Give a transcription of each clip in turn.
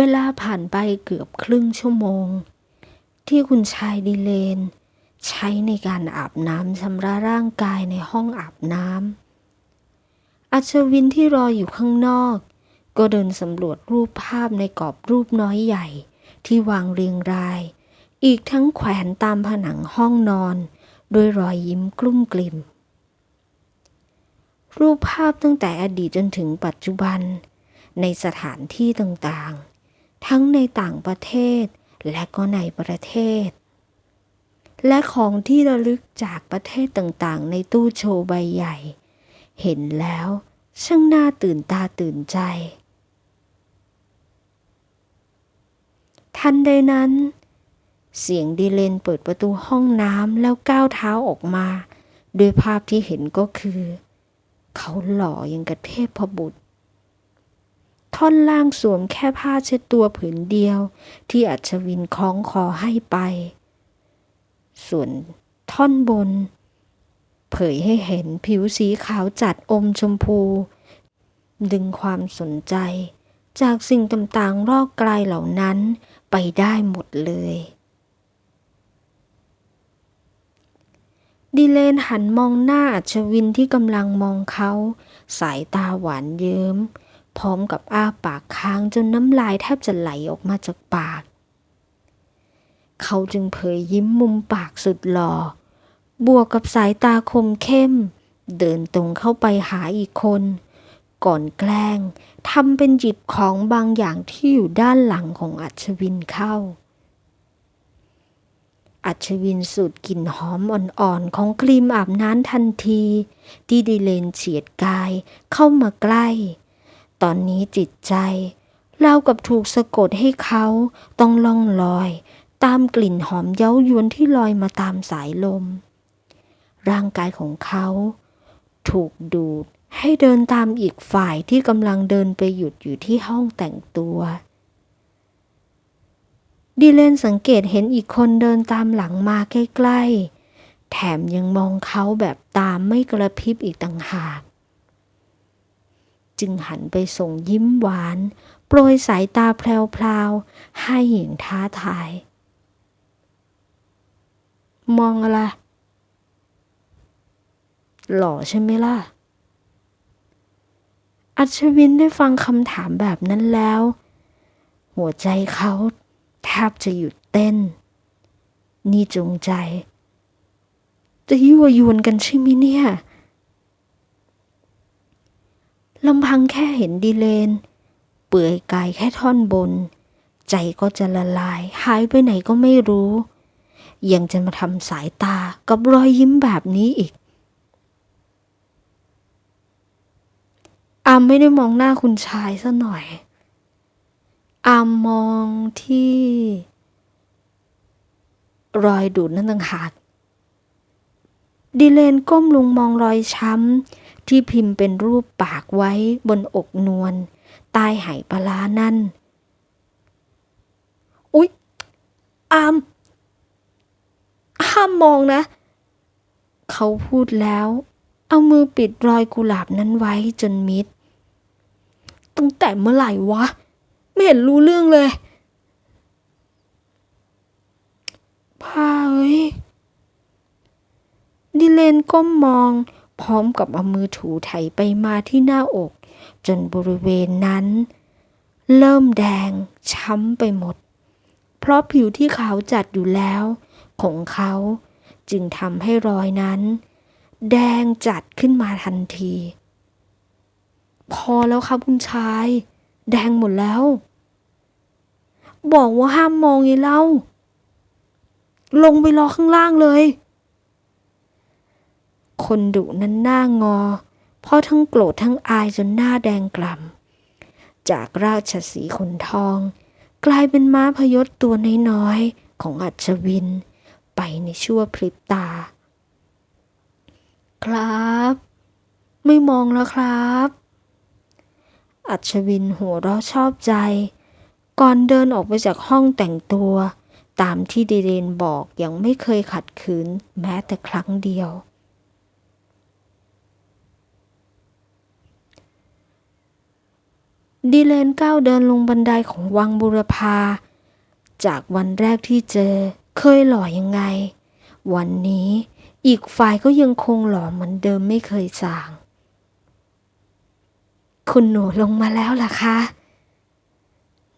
เวลาผ่านไปเกือบครึ่งชั่วโมง ที่คุณชายดิเลน ใช้ในการอาบน้ำชำระร่างกายในห้องอาบน้ำอัชวินที่รออยู่ข้างนอก ก็เดินสำรวจรูปภาพในกรอบรูปน้อยใหญ่ที่วางเรียงราย อีกทั้งแขวนตามผนังห้องนอน ด้วยรอยยิ้มกลุ้มกลิ่ม รูปภาพตั้งแต่อดีตจนถึงปัจจุบัน ในสถานที่ต่างๆ ทั้งในต่างประเทศและก็ในประเทศ และของที่ระลึกจากประเทศต่างๆ ในตู้โชว์ใบใหญ่ เห็นแล้วช่างน่าตื่นตาตื่นใจ ทันใดนั้น เสียงดีเลนเปิดประตูห้องน้ำแล้วก้าวเท้าออกมา โดยภาพที่เห็นก็คือ เขาหล่อยังกระเทพบุตร ท่อนล่างสวมแค่ผ้าเช็ดตัวผืนเดียว ที่อัชวินคล้องคอให้ไป ส่วนท่อนบน เผยให้เห็นผิวสีขาวจัดอมชมพู ดึงความสนใจ จากสิ่งต่างๆรอบกายเหล่านั้นไปได้หมดเลยดิเลนหันมองหน้าอัชวินที่กำลังมองเขา สายตาหวานเยิ้ม พร้อมกับอ้าปากค้างจนน้ำลายแทบจะไหลออกมาจากปาก เขาจึงเผยยิ้มมุมปากสุดหล่อ บวกกับสายตาคมเข้ม เดินตรงเข้าไปหาอีกคน ก่อนแกล้งทำเป็นหยิบของบางอย่างที่อยู่ด้านหลังของอัชวินเข้า อัชวินสูดกลิ่นหอมอ่อนๆ ของครีมอาบน้ำทันที ที่ดิเลนเฉียดกายเข้ามาใกล้ ตอนนี้จิตใจเล่ากับถูกสะกดให้เขาต้องล่องลอย ตามกลิ่นหอมเย้ายวนที่ลอยมาตามสายลม ร่างกายของเขา ถูกดูดให้เดินตามอีกฝ่ายที่กำลังเดินไปหยุดอยู่ที่ห้องแต่งตัวดิเลนสังเกตเห็นอีกคนเดินตามหลังมาใกล้ๆ แถมยังมองเขาแบบตามไม่กระพริบอีกต่างหาก จึงหันไปส่งยิ้มหวาน โปรยสายตาแพลวๆ ให้อย่างท้าทาย มองอะไร หล่อใช่ไหมล่ะ อัชวินได้ฟังคำถามแบบนั้นแล้ว หัวใจเขาแทบจะหยุดเต้น นี่จงใจ จะยั่วยวนกันใช่ไหมเนี่ย ลำพังแค่เห็นดีเลน เปื่อยกายแค่ท่อนบน ใจก็จะละลาย หายไปไหนก็ไม่รู้ ยังจะมาทำสายตากับรอยยิ้มแบบนี้อีก อามไม่ได้มองหน้าคุณชายซะหน่อย อามมองที่ รอยดูดนั่นต่างหากดิเลนก้มลงมองรอยช้ำ ที่พิมพ์เป็นรูปปากไว้บนอกนวลใต้ไหปลานั่น อุ๊ย อาม ห้ามมองนะ เขาพูดแล้ว เอามือปิดรอยกุหลาบนั้นไว้จนมิด ตั้งแต่เมื่อไหร่วะ ไม่เห็นรู้เรื่องเลยพาเอ้ยดิเลนก้มมอง พร้อมกับเอามือถูไถไปมาที่หน้าอก จนบริเวณนั้น เริ่มแดงช้ำไปหมด เพราะผิวที่ขาวจัดอยู่แล้ว ของเขาจึงทำให้รอยนั้น แดงจัดขึ้นมาทันที พอแล้วครับคุณชาย แดงหมดแล้ว บอกว่าห้ามมองไงเล่า ลงไปรอข้างล่างเลย คนดุนั้นหน้างอพราะทั้งโกรธทั้งอายจนหน้าแดงกล่ำ จากราชสีขนทอง กลายเป็นม้าพยศตัวน้อยๆ ของอัศวิน ไปในชั่วพริบตา ครับ ไม่มองแล้วครับ อัศวินหัวเราะชอบใจ ก่อนเดินออกไปจากห้องแต่งตัวตามที่ดีเรนบอกยังไม่เคยขัดขืนแม้แต่ครั้งเดียว ดีเลนก้าวเดินลงบันไดของวังบุรพา จากวันแรกที่เจอเคยหล่อยังไง วันนี้อีกฝ่ายก็ยังคงหล่อเหมือนเดิมไม่เคยจาง คุณหนูลงมาแล้วล่ะคะ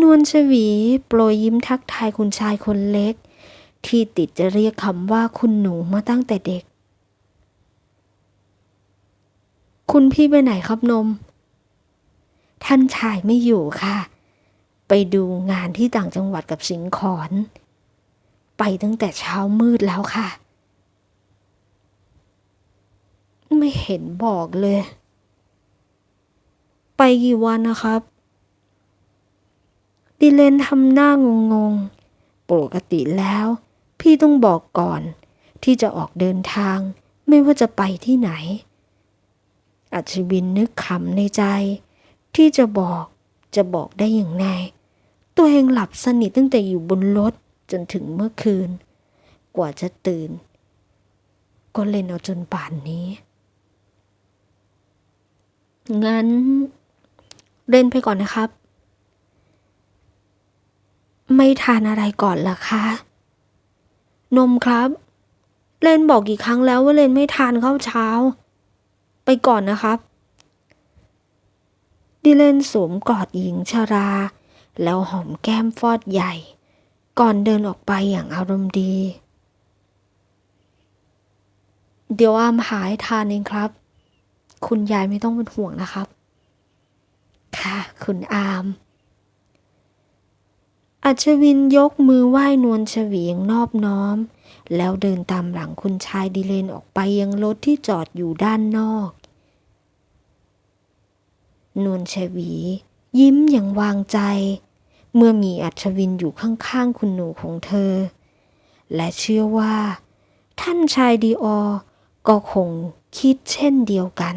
นวลชวีโปรยยิ้มทักทายคุณชายคนเล็ก ที่ติดจะเรียกคำว่าคุณหนูมาตั้งแต่เด็ก คุณพี่ไปไหนครับนม ท่านชายไม่อยู่ค่ะ ไปดูงานที่ต่างจังหวัดกับสิงขอน ไปตั้งแต่เช้ามืดแล้วค่ะ ไม่เห็นบอกเลย ไปกี่วันนะครับ ดิเลนทำหน้างงงปกติแล้ว พี่ต้องบอกก่อนที่จะออกเดินทาง ไม่ว่าจะไปที่ไหนอัศวินนึกขำในใจ ที่จะบอกจะบอกได้อย่างไงตัวเองหลับสนิทตั้งแต่อยู่บนรถจนถึงเมื่อคืน กว่าจะตื่น ก็เล่นเอาจนป่านนี้ งั้น เล่นไปก่อนนะครับ ไม่ทานอะไรก่อนล่ะคะ นมครับ เล่นบอกกี่ครั้งแล้วว่าเล่นไม่ทานข้าวเช้า ไปก่อนนะครับ ดิเลนสวมกอดหญิงชรา แล้วหอมแก้มฟอดใหญ่ ก่อนเดินออกไปอย่างอารมณ์ดี เดี๋ยวอามหายทานเองครับ คุณยายไม่ต้องเป็นห่วงนะครับ ค่ะคุณอามอัชวินยกมือไหว้นวลเฉวียงนอบน้อม แล้วเดินตามหลังคุณชายดิเลนออกไปยังรถที่จอดอยู่ด้านนอก นวลชวี ยิ้มอย่างวางใจ เมื่อมีอัชวินอยู่ข้างๆคุณหนูของเธอ และเชื่อว่า ท่านชายดีออก็คงคิดเช่นเดียวกัน